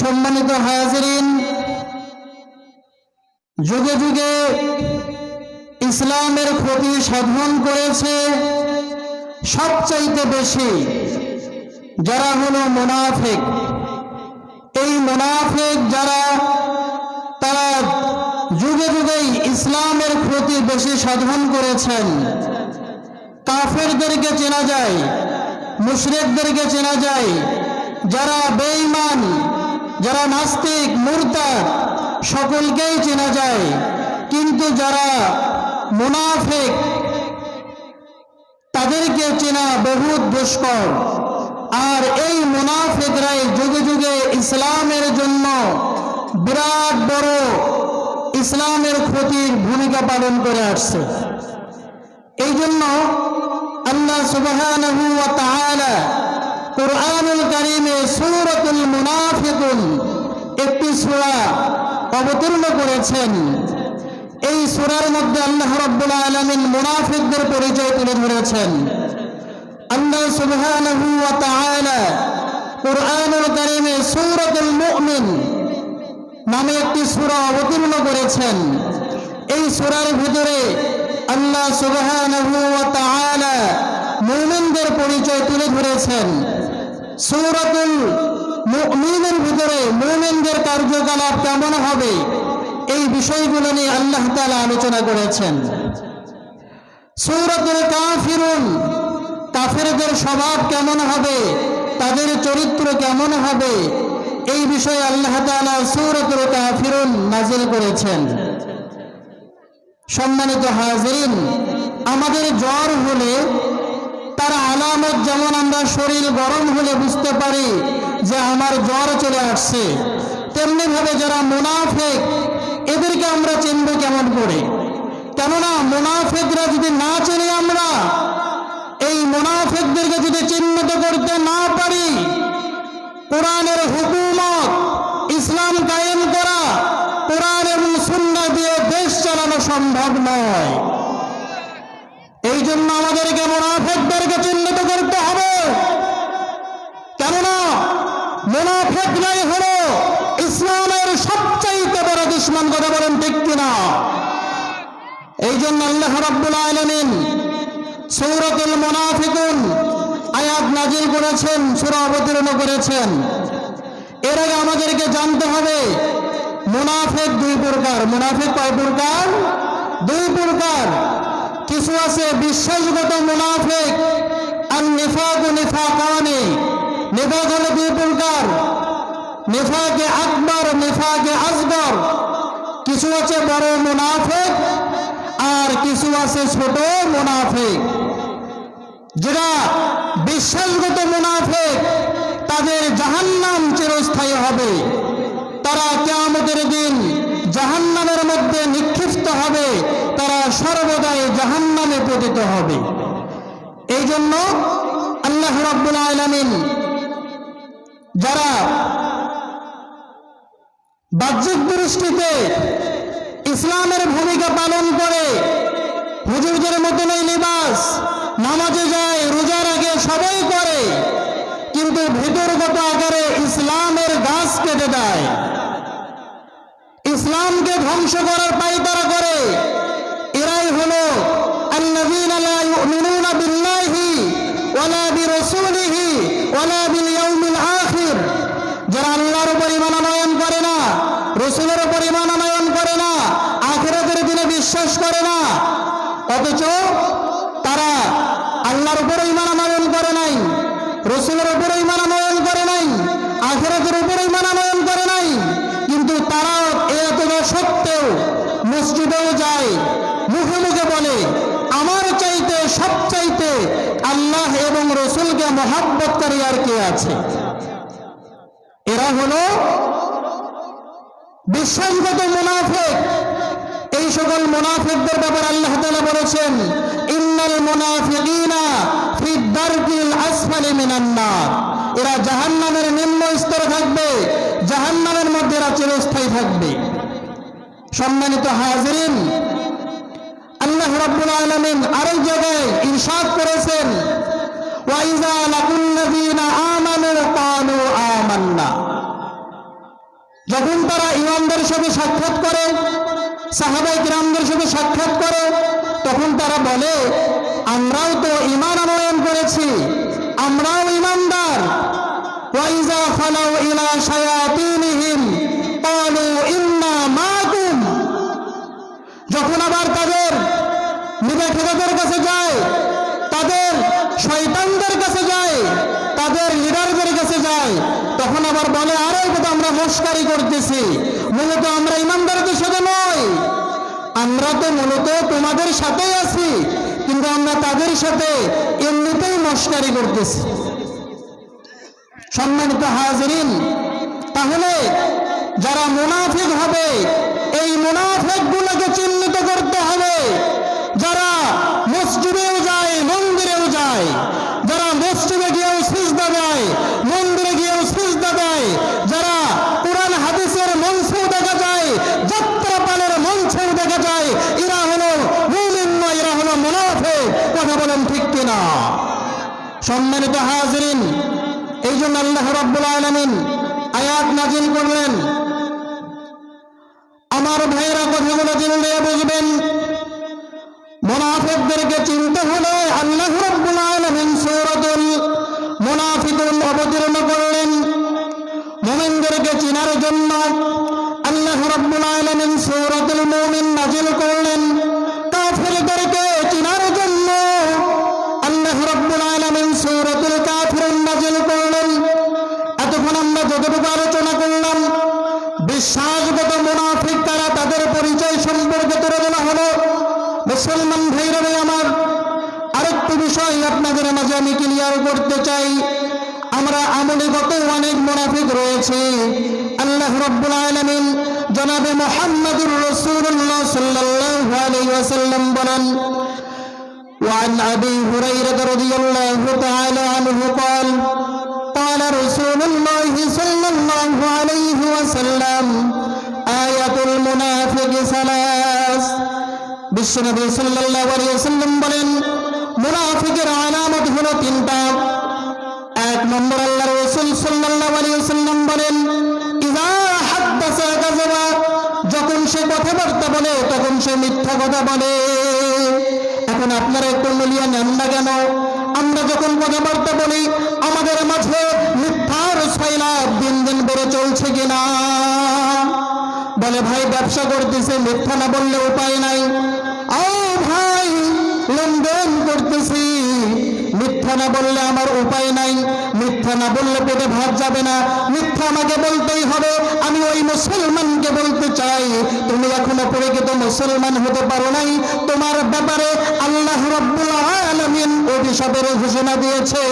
সম্মানিত হাজরিন, যুগে যুগে ইসলামের ক্ষতি সাধন করেছে সবচাইতে বেশি যারা হলো মুনাফিক। এই মুনাফিক যারা, তারা যুগে যুগেই ইসলামের ক্ষতি বেশি সাধন করেছেন। কাফেরদেরকে চেনা যায়, মুশরিকদেরকে চেনা যায়, যারা বেঈমান যারা নাস্তিক, মুরতাদ, সকলকেই চেনা যায়। কিন্তু যারা মুনাফিক, তাদেরকে চেনা বহুত দুষ্কর। আর এই মুনাফিকরাই যুগে যুগে ইসলামের জন্য বিরাট বড় ইসলামের ক্ষতির ভূমিকা পালন করে আসছে। এই জন্য আল্লাহ তাআলা কুরআনুল কারীমে সূরাতুল মুনাফিকুন একটি সূরা অবতীর্ণ করেছেন। এই সূরার মধ্যে আল্লাহ রাব্বুল আলামিন মুনাফিকদের পরিচয় তুলে ধরেছেন। আল্লাহ সুবহানাহু ওয়া তাআলা কুরআনুল কারীমে সূরাতুল মুমিন নামে একটি সূরা অবতীর্ণ করেছেন। এই সূরার ভিতরে আল্লাহ সুবহানাহু ওয়া তাআলা মুমিনদের পরিচয় তুলে ধরেছেন। সূরাতুল মুমিনের ভিতরে মুমিনদের কার্যকলাপ কেমন হবে? এই বিষয়গুলো নিয়ে আল্লাহ তাআলা আলোচনা করেছেন। সূরাতুল কাফিরুন, কাফেরদের স্বভাব কেমন হবে? তাদের চরিত্র কেমন হবে? এই বিষয়ে আল্লাহ তাআলা সূরাতুল কাফিরুন নাজিল করেছেন। সম্মানিত হাজরিন, আমাদের জ্বর হলে তার আলামত যেমন আমরা শরীর গরম হলে বুঝতে পারি যে আমার জ্বর চলে আসছে, তেমনি ভাবে যারা মুনাফেক, এদেরকে আমরা চিনব কেমন করে? কেননা মুনাফেকরা যদি না চিনি আমরা, এই মুনাফেকদেরকে যদি চিহ্নিত করতে না পারি, কোরআনের হুকুমত ইসলাম কায়েম করা, কোরআন এবং সুন্না দিয়ে দেশ চালানো সম্ভব নয় এই জন্য আমাদেরকে মুনাফেকদেরকে চিহ্নিত করতে হবে কেননা মুনাফেকরাই হলো ইসলামের সবচাইতে বড় দুশ্মন কথা বলেন ঠিক কিনা এই জন্য আল্লাহ রাব্বুল আলামিন সূরাতুল মুনাফিকুন আয়াত নাজিল করেছেন, সূরা অবতীর্ণ করেছেন। এর আগে আমাদেরকে জানতে হবে, মুনাফিক দুই প্রকার। মুনাফিক কয় প্রকার? দুই প্রকার। কিছু আছে বিশ্বাসগত মুনাফিক, আর নিফাক ও নিফাকানি। নিফাক হলো দুই প্রকার। নিফাকে আকবর, নিফাকে আসগর। কিছু আছে বড় মুনাফিক আর কিছু আছে ছোট মুনাফিক। যেটা বিশ্বাসগত মুনাফিক, তাদের জাহান্নাম চিরস্থায়ী হবে। তারা কেয়ামতের দিন জাহান্নামের মধ্যে নিক্ষিপ্ত হবে। তারা সর্বদাই জাহান্নামে পতিত হবে। এই জন্য আল্লাহ রাব্বুল আলামিন যারা বাহ্যিক দৃষ্টিতে ইসলামের ভূমিকা পালন করে হুজুরদের মতো নেই লিবাস। নামাজে যায় রোজার আগে সবাই করে। কিন্তু ভেতরগত আকারে ইসলামের গাছ কেটে দেয়। ইসলামকে ধ্বংস করার পাই তারা করে এরাই হলো আল্লাযীনা লা ইউমিনুনা বিল্লাহি ওয়ালা বিরাসূলিহি ওয়ালা বিল ইয়াউমিল আখির যারা আল্লাহর উপর ঈমান আনয়ন করে না রসুলের উপর ঈমান আনয়ন করে না আখিরাতের দিনে বিশ্বাস করে না অথচ তারা আল্লাহর উপর ঈমান আনয়ন করে নাই রসুলের উপর ঈমান আনয়ন করে নাই আখিরাতের উপর ঈমান আনয়ন করে নাই কিন্তু তারা এতটা সত্ত্বেও মসজিদেও যায় মুখে মুখে বলে আমার চাইতে সব চাইতে আল্লাহ এবং রসুলকে মহাব্বতকারী আর কে আছে? এরা হলো বিশ্বাসগত মুনাফেক। এই সকল মুনাফিকদের ব্যাপারে আল্লাহ তাআলা বলেছেন, ইন্নাল মুনাফিকিনা আসফালি এরা জাহান্নামের নিম্ন স্তরে থাকবে, জাহান্নামের মধ্যে এরা চিরস্থায়ী থাকবে। সম্মানিত হাজিরিন, আল্লাহ রাব্বুল আলামিন আরেক জায়গায় ইরশাদ করেছেন ওয়াইজা লাকুল্লাযীনা আমানু ক্বালু আমান্না সাথে সাক্ষাৎ করে সাহাবাই কিরামদের সাথে সাক্ষাৎ করে, তখন তারা বলে, আমরাও তো ইমান আনয়ন করেছি, আমরাও ইমানদার ওয়াইজা ফালাউ ইলা শায়াতিনহিম, ক্বালু ইন্না মাকুম। যখন আবার তাদের নিবেঠেদের কাছে যায়, তাদের শয়তানদের কাছে যায়, তাদের লিডারদের কাছে যায়, তখন আবার বলে, আরে তো আমরা মস্কারি করতেছি। মূলত আমরা ইমানদারদের সাথে নয় আমরা তো মূলত তোমাদের সাথেই আছি, কিন্তু আমরা তাদের সাথে এমনিতেই মস্কারি করতেছি। সম্মানিত হাজরিন, তাহলে যারা মুনাফিক হবে, এই মুনাফিক গুলোকে চিহ্নিত করতে হবে যারা মসজিদেও যায় মন্দিরেও যায় যারা মসজিদে গিয়েও সিজদা দেয় মন্দিরে গিয়েও সিজদা দেয় যারা কোরআন হাদিসের মঞ্চেও দেখা যায় যাত্রাপালের মঞ্চেও দেখা যায় এরা হলো মুমিন নয় এরা হলো মুনাফিক কথা বলেন ঠিক কিনা সম্মানিত হাজরিন এই জন্য আল্লাহ রব্বুল আলমিন আয়াত নাজিল করলেন। আমার ভাইয়েরা কথাগুলো চিনলে বুঝবেন। মোনাফেকদেরকে চিনতে হলে আল্লাহ রব্বুল আলমিন সূরাতুল জনাবে মুহাম্মদুর রাসূলুল্লাহ সাল্লাল্লাহু আলাইহি ওয়াসাল্লাম বলেন وعن ابي هريره رضي الله تعالى عنه قال قال رسول الله صلى الله عليه وسلم آية المنافق ثلاث বিশ্বনবী সাল্লাল্লাহু আলাইহি ওয়াসাল্লাম বলেন মুনাফিকের আলামত হলো তিনটা এক নম্বর আল্লাহর রাসূল সাল্লাল্লাহু আলাইহি ওয়াসাল্লাম বলেন কথা বলে। এখন আপনারা একটু মিলিয়ে নেন না কেন? আমরা যখন কথাবার্তা বলি, আমাদের মাঝে মিথ্যার সৈলাভ দিন দিন বেড়ে চলছে কিনা? বলে, ভাই, ব্যবসা করতেছে, মিথ্যা না বললে উপায় নাই। ও ভাই, লেনদেন করতেছি, মিথ্যা না বললে আমার উপায় নাই, মিথ্যা না বললে পেটে ভাত যাবে না। মিথ্যা আমাকে বলতেই হবে। মুসলমানকে বলতে চাই, তুমি এখনও তো মুসলমান হতে পারো নাই। তোমার ব্যাপারে আল্লাহ রব্বুল আলামিন অভিশাপের ঘোষণা দিয়েছে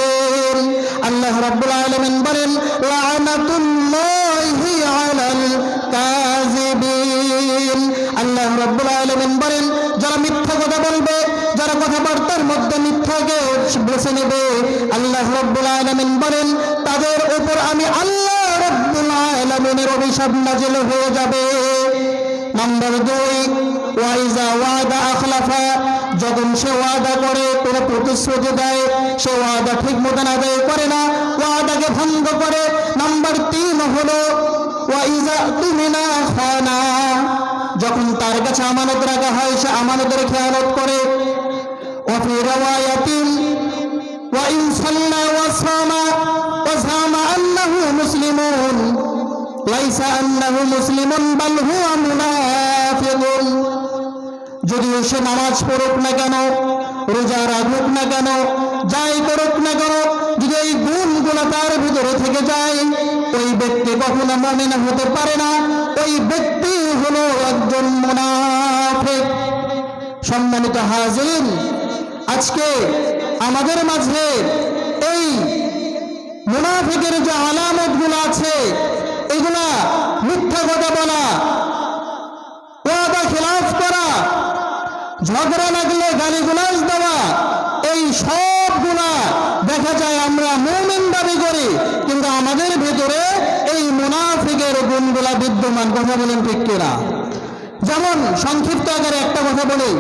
আল্লাহ রব্বুল আলামিন বলেন, লানাতুল্লাহি আলাল আলামিনের অভিশাপ নাজিল হয়ে যাবে নাম্বার দুই ওয়াইজা ওয়াদা আখলাফা যখন সে ওয়াদা করে কোনো প্রতিশ্রুতি দেয় সে ওয়াদা ঠিক মতন আদায় করে না ওয়াদাকে ভঙ্গ করে নাম্বার তিন হলো ওয়াইজা তুমিনা খানা যখন তার কাছে আমানত রাখা হয় সে আমানতের খেয়ালত করে وفي رواية وإن صلى وصام وزعم أنه مسلم লাইসা আন্নাহু মুসলিমুন বাল হুয়া মুনাফিকুন যদিও সে নামাজ পড়ুক না কেন, রোজা রাখুক না কেন, যাই করুক না কেন, যদি এই গুণগুলো তার ভিতরে থেকে যায়, ওই ব্যক্তি কখনো না হতে পারে না। ওই ব্যক্তি হলো একজন মুনাফিক। সম্মানিত হাজির আজকে আমাদের মাঝে এই মুনাফিকের যে আলামতগুলো আছে এগুলা মিথ্যা কথা বলা, ওয়াদা খিলাফ করা, ঝগড়া লাগলে গালিগুলাজ দেওয়া, এই সবগুলা দেখা যায় আমরা মুমিন দাবি করি, কিন্তু আমাদের ভিতরে এই মুনাফিকের গুণগুলা বিদ্যমান, কথা বলেন ঠিক কিনা? যেমন সংক্ষিপ্ত আকারে একটা কথা বলি,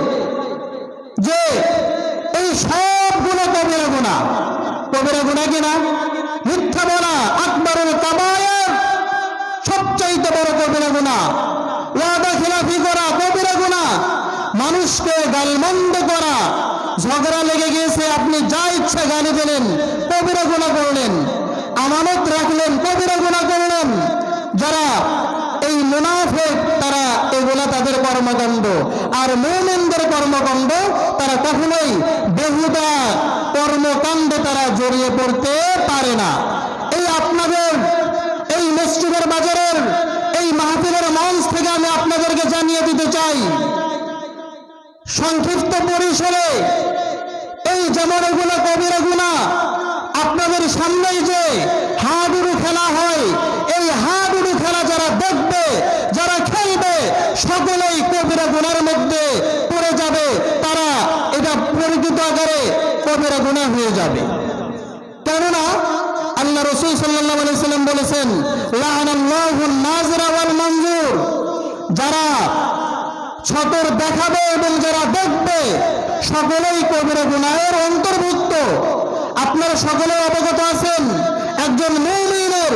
যে এই সবগুলো কবিরা গুণা কবিরা গুণা কিনা মিথ্যা বলা আকবরুল কাবায়ের চাইতে বড় কবিরা গুণা। ওয়াদা খিলাফি করা কবিরা গুণা। মানুষকে গালমন্দ করা। ঝগড়া লেগে গিয়েছে, আপনি যা ইচ্ছা গালি দিলেন, কবিরা গুণা করলেন। আমানত রাখলেন, কবিরা গুণা করলেন। যারা এই মুনাফেক, তারা এগুলা তাদের কর্মকাণ্ড। আর মৌমেনদের কর্মকাণ্ড, তারা কখনোই বেহুদা কর্মকাণ্ডে তারা জড়িয়ে পড়তে পারে না। চাই। সংক্ষিপ্ত পরিসরে এই যেমন এগুলো কবিরা গুণা আপনাদের সামনেই যে হাডুডু খেলা হয়, এই হাডুডু খেলা যারা দেখবে, যারা খেলবে, সকলেই কবিরা গুণার মধ্যে পড়ে যাবে। তারা এটা পরিচিত আকারে কবিরা গুণা হয়ে যাবে। কেননা আল্লাহ রসুল সাল্লাহ আলি সাল্লাম বলেছেন মঞ্জুর যারা ছতর দেখাবে এবং যারা দেখবে, সকলেই কবিরা গুনাহের অন্তর্ভুক্ত। আপনারা সকলে অবগত আছেন, একজন মুমিনের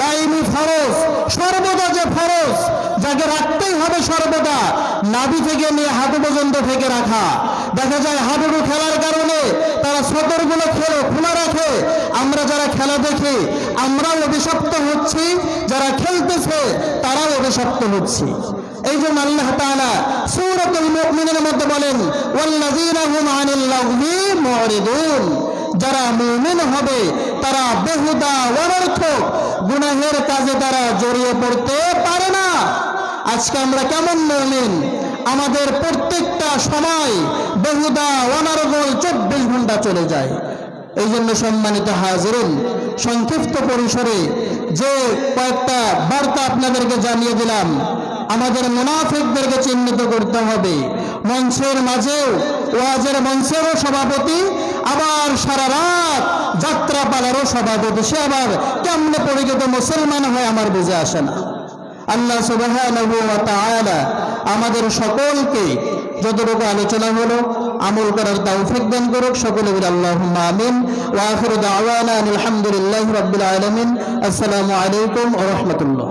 দাইমি ফরজ, সর্বদা যে ফরজ, যাকে রাখতেই হবে সর্বদা, নাভি থেকে নিয়ে হাঁটু পর্যন্ত থেকে রাখা। দেখা যায় হাডুডু খেলার কারণে তারা সতর্কগুলো খেলো, খোলা রাখে। আমরা যারা খেলা দেখি, আমরাও অভিশপ্ত হচ্ছি, যারা খেলতেছে, তারাও অভিশপ্ত হচ্ছি। এই জন্য আল্লাহ তাআলা সূরাতুল মুমিনের মধ্যে বলেন, ওয়াল্লাযীনা হুম আনিল লাগবি মুরিদুন। যারা মুমিন হবে, তারা বেহুদা, অনর্থক, গুনাহের কাজে তারা জড়িয়ে পড়তে পারে না। আজকে আমরা কেমন মুমিন? আমাদের প্রত্যেকটা সময় বেহুদা, অনারগোল চব্বিশ ঘণ্টা চলে যায়। এই জন্য সম্মানিত হাজরুন, সংক্ষিপ্ত পরিসরে যে কয়েকটা বার্তা আপনাদেরকে জানিয়ে দিলাম আমাদের মুনাফিকদেরকে চিহ্নিত করতে হবে। মঞ্চের মাঝেও, ওয়াজের মঞ্চেরও সভাপতি, আবার সারা রাত যাত্রা পালারও সভাপতি, সে আবার কেমনে পরিচিত মুসলমান হয় আমার বুঝে আসে না। আল্লাহ তাআলা আমাদের সকলকে যতটুকু আলোচনা হলো, আমল করার তৌফিক দান করুক। সকলে বলে আল্লাহুম্মা আমিন। ওয়া আখিরু দাওয়ানা আলহামদুলিল্লাহি আসসালামু আলাইকুম ওয়া রাহমাতুল্লাহ।